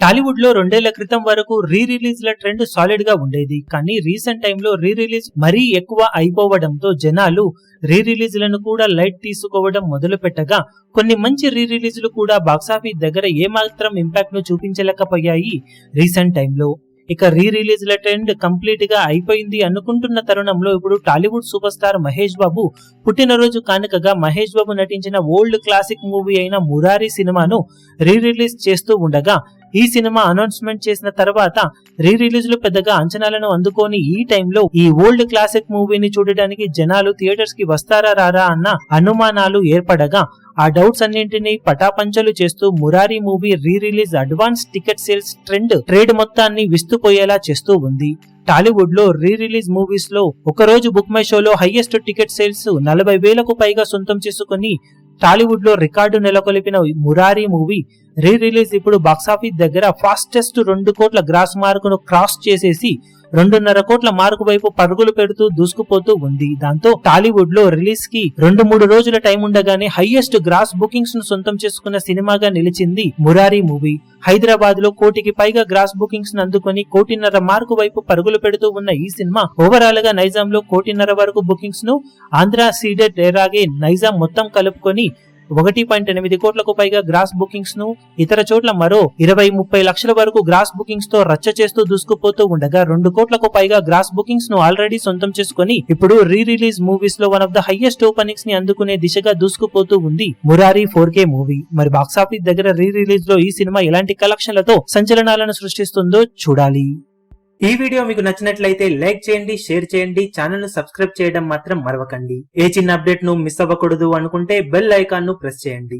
టాలీవుడ్లో రెండేళ్ళ క్రితం వరకు రీ రిలీజ్ల ట్రెండ్ సాలిడ్గా ఉండేది. కానీ రీసెంట్ టైంలో రీ రిలీజ్ మరీ ఎక్కువ అయిపోవడంతో జనాలు రీ రిలీజ్లను కూడా లైట్ తీసుకోవడం మొదలు పెట్టగా కొన్ని మంచి రీ రిలీజ్లు కూడా బాక్సాఫీస్ దగ్గర ఏమాత్రం ఇంపాక్ట్ను చూపించలేకపోయాయి రీసెంట్ టైంలో. ఇక రీ రిలీజ్ల ట్రెండ్ కంప్లీట్గా అయిపోయింది అనుకుంటున్న తరుణంలో ఇప్పుడు Tollywood super star Mahesh Babu పుట్టినరోజు కానుకగా మహేష్ బాబు నటించిన ఓల్డ్ క్లాసిక్ మూవీ అయిన మురారి సినిమాను రీ రిలీజ్ చేస్తూ ఉండగా ఈ సినిమా అనౌన్స్మెంట్ చేసిన తర్వాత రీ రిలీజ్లో పెద్దగా అంచనాలను అందుకొని ఈ టైంలో ఈ ఓల్డ్ క్లాసిక్ మూవీని చూడడానికి జనాలు థియేటర్స్కి వస్తారా రారా అన్న అనుమానాలు ఏర్పడగా ఆ డౌట్స్ అన్నింటినీ పటాపంచలు చేస్తూ Murari movie re release advance ticket sales trend trade మొత్తాన్ని విస్తుపోయేలా చేస్తూ ఉంది. టాలీవుడ్లో రీ రిలీజ్ మూవీస్లో ఒక రోజు బుక్ మై షోలో హైయెస్ట్ టికెట్ సేల్స్ నలభై వేలకు పైగా సొంతం చేసుకుని టాలీవుడ్లో రికార్డు నెలకొల్పిన మురారి మూవీ రీ రిలీజ్ ఇప్పుడు బాక్సాఫీస్ దగ్గర ఫాస్టెస్ట్ రెండు కోట్ల గ్రాస్ మార్కును క్రాస్ చేసేసి రెండున్నర కోట్ల మార్కు వైపు పరుగులు పెడుతూ దూసుకుపోతూ ఉంది. దాంతో టాలీవుడ్లో రిలీజ్కి రెండు మూడు రోజుల టైం ఉండగానే హైయెస్ట్ గ్రాస్ బుకింగ్స్ను సొంతం చేసుకున్న సినిమాగా నిలిచింది మురారి మూవీ. హైదరాబాద్లో కోటికి పైగా గ్రాస్ బుకింగ్స్ అందుకుని అందుకొని కోటిన్నర మార్కు వైపు పరుగులు పెడుతూ ఉన్న ఈ సినిమా ఓవరాల్గా నైజాం లో కోటిన్నర వరకు బుకింగ్స్ను ఆంధ్ర సీడెడ్ ఎరాగే నైజాం మొత్తం కలుపుకొని ఒకటి పాయింట్ ఎనిమిది కోట్లకు పైగా గ్రాస్ బుకింగ్స్ను ఇతర చోట్ల మరో ఇరవై ముప్పై లక్షల వరకు గ్రాస్ బుకింగ్స్తో రచ్చ చేస్తూ దూసుకుపోతూ ఉండగా రెండు కోట్లకు పైగా గ్రాస్ బుకింగ్స్ను ఆల్రెడీ సొంతం చేసుకుని ఇప్పుడు రీ రిలీజ్ మూవీస్లో వన్ ఆఫ్ ద హైయెస్ట్ ఓపెనింగ్స్ని అందుకునే దిశగా దూసుకుపోతూ ఉంది మురారి ఫోర్ కే మూవీ. మరి బాక్సాఫీస్ దగ్గర రీ రిలీజ్లో ఈ సినిమా ఎలాంటి కలెక్షన్లతో సంచలనాలను సృష్టిస్తుందో చూడాలి. ఈ వీడియో మీకు నచ్చినట్లయితే లైక్ చేయండి షేర్ చేయండి ఛానల్ను సబ్స్క్రైబ్ చేయడం మాత్రం మరవకండి. ఏ చిన్న అప్డేట్ను మిస్ అవ్వకూడదు అనుకుంటే బెల్ ఐకాన్ను ప్రెస్ చేయండి.